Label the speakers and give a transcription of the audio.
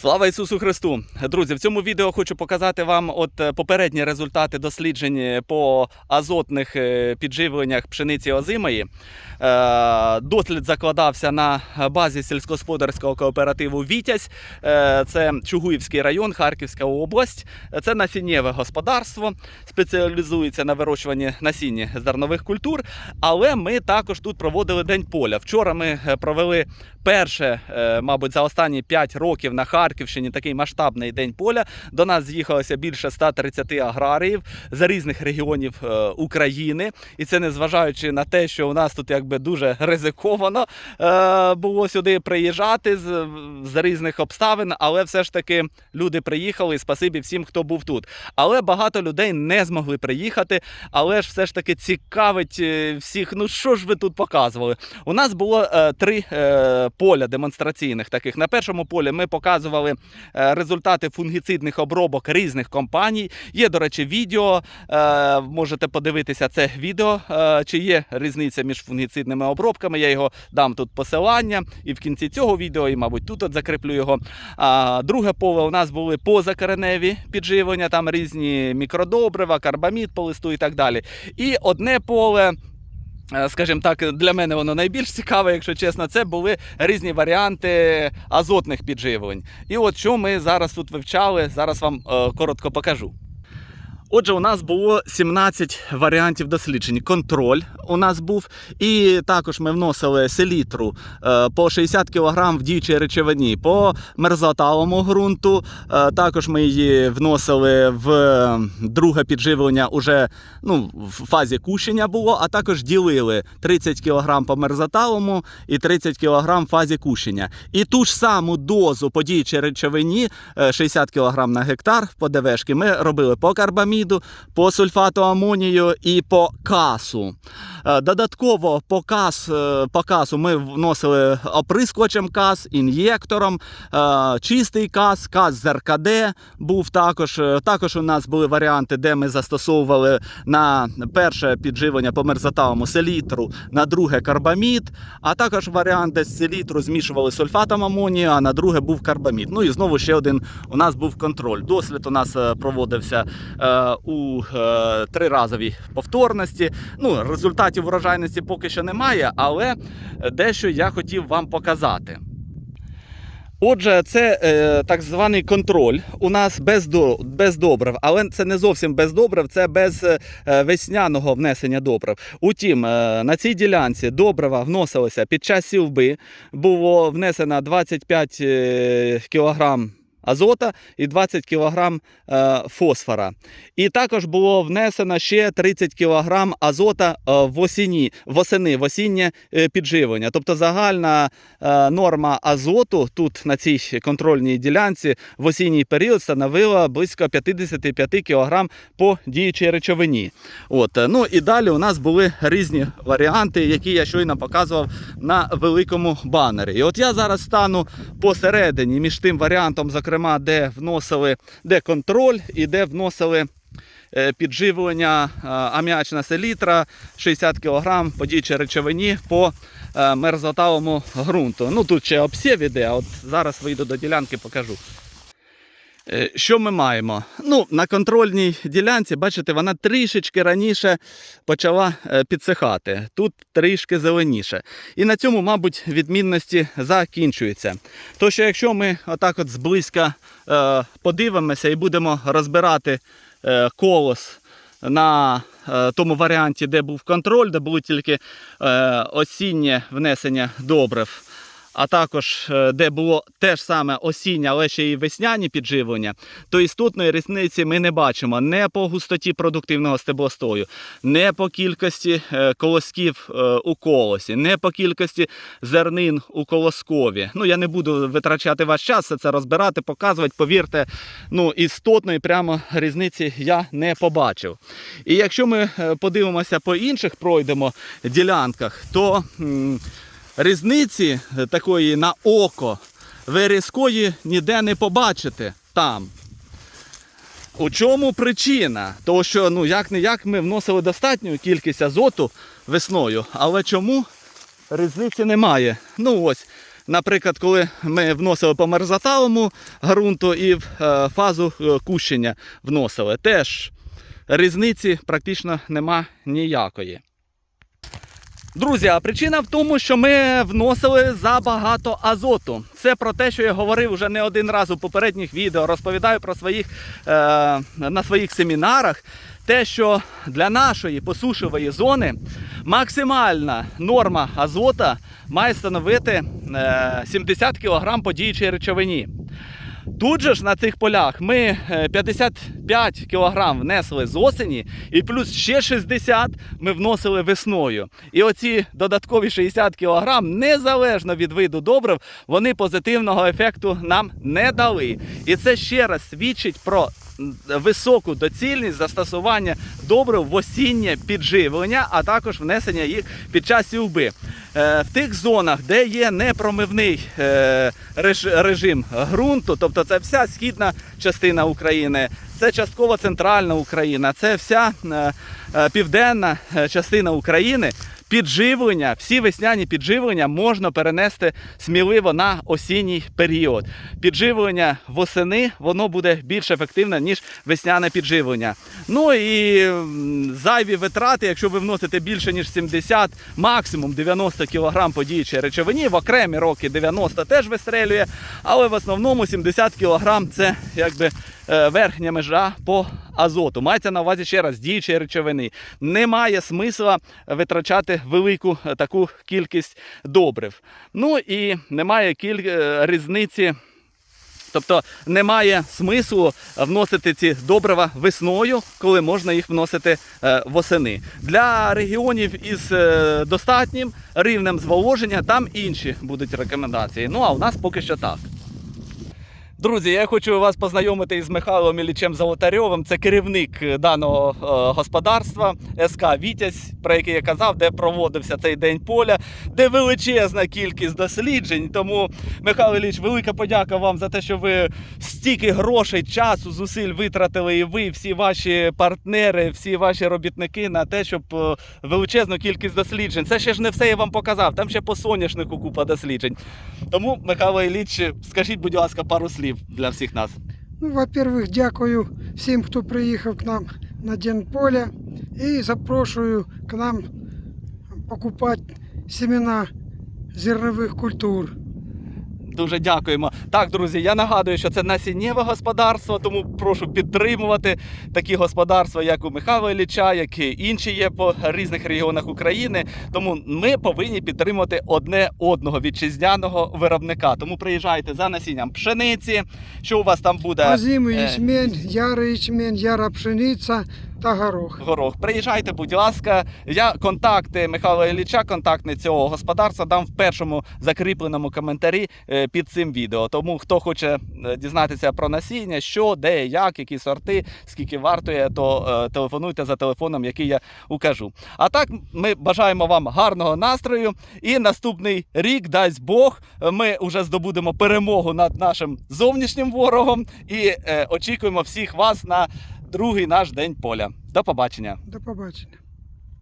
Speaker 1: Слава Ісусу Христу! Друзі, в цьому відео хочу показати вам от е, попередні результати досліджень по азотних е, підживленнях пшениці озимої. Е, Дослід закладався на базі сільськогосподарського кооперативу Вітязь. Е, Це Чугуївський район, Харківська область. Е, Це насіннєве господарство, спеціалізується на вирощуванні насіння зернових культур. Але ми також тут проводили день поля. Вчора ми е, провели перше, е, мабуть, за останні 5 років на Харківщині такий масштабний день поля. До нас з'їхалося більше 130 аграріїв з різних регіонів е, України. І це незважаючи на те, що у нас тут якби дуже ризиковано е, було сюди приїжджати з, з різних обставин, але все ж таки люди приїхали. Спасибі всім, хто був тут. Але багато людей не змогли приїхати. Але ж все ж таки цікавить е, всіх. Ну що ж ви тут показували? У нас було три поля демонстраційних таких. На першому полі ми показували е, результати фунгіцидних обробок різних компаній. Є, до речі, відео. Е, можете подивитися це відео, е, чи є різниця між фунгіцидними обробками. Я його дам тут посилання і в кінці цього відео, і, мабуть, тут от закріплю його. Друге поле у нас були позакореневі підживлення, там різні мікродобрива, карбамід по листу і так далі. І одне поле. Е, Скажімо так, для мене воно найбільш цікаве, якщо чесно, це були різні варіанти азотних підживлень. І от що ми зараз тут вивчали, зараз вам е, коротко покажу. Отже, у нас було 17 варіантів досліджень. Контроль у нас був, і також ми вносили селітру е, по 60 кг в діючій речовині, по мерзоталому ґрунту. Е, також ми її вносили в е, друге підживлення уже ну, в фазі кущення було, а також ділили 30 кг по мерзоталому і 30 кг в фазі кущення. І ту ж саму дозу по діючій речовині е, 60 кг на гектар по ДВшки ми робили по карбаміду, по сульфату амонію і по касу. Е, Додатково по, кас, е, по касу ми вносили оприскувачем кас, ін'єктором, е, чистий кас, кас з РКД був також. Також у нас були варіанти, де ми застосовували на перше підживлення по мерзотавому селітру, на друге карбамід, а також варіант, де з селітру змішували сульфатом амонію, а на друге був карбамід. Ну і знову ще один у нас був контроль. Дослід у нас проводився у е, триразовій повторності. Ну, результатів врожайності поки що немає, але дещо я хотів вам показати. Отже, це е, так званий контроль. У нас без, до, без добрив, але це не зовсім без добрив, це без е, весняного внесення добрив. Утім, е, на цій ділянці добрива вносилося під час сівби. Було внесено 25 е, кілограм азота і 20 кг е, фосфора. І також було внесено ще 30 кг азота е, в осені, восени, в осіннє е, підживлення. Тобто загальна норма азоту тут на цій контрольній ділянці в осінній період становила близько 55 кг по діючій речовині. От, ну і далі у нас були різні варіанти, які я щойно показував на великому банері. І от я зараз стану посередині між тим варіантом, зокрема, де вносили де контроль і де вносили. е, Підживлення е, аміачна селітра 60 кг по діючій речовині по мерзоталому мерзотавому ґрунту. Ну тут ще обсів іде, а от зараз вийду до ділянки, покажу. Е, Що ми маємо? Ну, на контрольній ділянці, бачите, вона трішечки раніше почала е, підсихати. Тут трішки зеленіше. І на цьому, мабуть, відмінності закінчуються. То що якщо ми отак от зблизька е, подивимося і будемо розбирати колос на тому варіанті, де був контроль, де було тільки осіннє внесення добрив а також е, де було те ж саме осіннє, але ще й весняні підживлення, то істотної різниці ми не бачимо не по густоті продуктивного стеблостою, не по кількості е, колосків е, у колосі, не по кількості зернин у колоскові. Ну я не буду витрачати ваш час це розбирати, показувати. Повірте, ну істотної прямо різниці я не побачив. І якщо ми подивимося по інших пройдемо ділянках, то. Різниці е, такої на око ви різкої ніде не побачите там. У чому причина? Тому що ну, як не як ми вносили достатню кількість азоту весною, але чому різниці немає? Ну ось, наприклад, коли ми вносили по мерзоталому ґрунту і в е, фазу е, кущення вносили, теж різниці практично нема ніякої. Друзі, а причина в тому, що ми вносили забагато азоту. Це про те, що я говорив вже не один раз у попередніх відео, розповідаю про своїх, е, на своїх семінарах. Те, що для нашої посушової зони максимальна норма азота має становити е, 70 кг по діючій речовині. Тут же ж на цих полях ми е, 55 кг внесли з осені, і плюс ще 60 ми вносили весною. І оці додаткові 60 кг, незалежно від виду добрив, вони позитивного ефекту нам не дали. І це ще раз свідчить про високу доцільність застосування добрив в осіннє підживлення, а також внесення їх під час сівби. Е, В тих зонах, де є непромивний е, режим ґрунту, тобто це вся східна частина України, це частково центральна Україна, це вся е, південна частина України. Підживлення, всі весняні підживлення можна перенести сміливо на осінній період. Підживлення восени воно буде більш ефективне, ніж весняне підживлення. Ну і зайві витрати, якщо ви вносите більше ніж 70, максимум 90 кг по речовині, в окремі роки 90 теж вистрелює, але в основному 70 кг це якби е, верхня межа по азоту. Мається на увазі ще раз діючі речовини. Немає смисла витрачати велику е, таку кількість добрив. Ну і немає кіль... е, різниці. Тобто немає смислу вносити ці добрива весною, коли можна їх вносити е, восени. Для регіонів із достатнім рівнем зволоження там інші будуть рекомендації. Ну а у нас поки що так. Друзі, я хочу вас познайомити із Михайлом Іллічем Золотарьовим. Це керівник е, даного е, господарства СК Вітязь, про який я казав, де проводився цей день поля, де величезна кількість досліджень. Тому, Михайло Ілліч, велика подяка вам за те, що ви стільки грошей, часу, зусиль витратили, і ви, всі ваші партнери, всі ваші робітники на те, щоб е, величезну кількість досліджень. Це ще ж не все я вам показав. Там ще по соняшнику купа досліджень. Тому, Михайло Ілліч, скажіть, будь ласка, пару слів для всіх нас.
Speaker 2: Ну, во-первых, дякую всім, хто приїхав к нам на День поля. І запрошую к нам покупати семена зернових культур.
Speaker 1: Дуже дякуємо. Так, друзі, я нагадую, що це насіннєве господарство, тому прошу підтримувати такі господарства, як у Михайла Ілліча, як і інші є по різних регіонах України. Тому ми повинні підтримувати одне одного вітчизняного виробника. Тому приїжджайте за насінням пшениці. Що у вас там буде?
Speaker 2: Озимий
Speaker 1: е,
Speaker 2: ячмень, ярий ячмень, яра пшениця та горох.
Speaker 1: горох. Приїжджайте, будь ласка. Я контакти Михайла Ілліча, контактний цього господарства дам в першому закріпленому коментарі е, під цим відео. Тому хто хоче е, дізнатися про насіння, що, де, як, які сорти, скільки вартує, то е, телефонуйте за телефоном, який я укажу. А так, ми бажаємо вам гарного настрою. І наступний рік, дасть Бог, ми вже здобудемо перемогу над нашим зовнішнім ворогом і очікуємо всіх вас на другий наш день поля. До побачення.
Speaker 2: До побачення.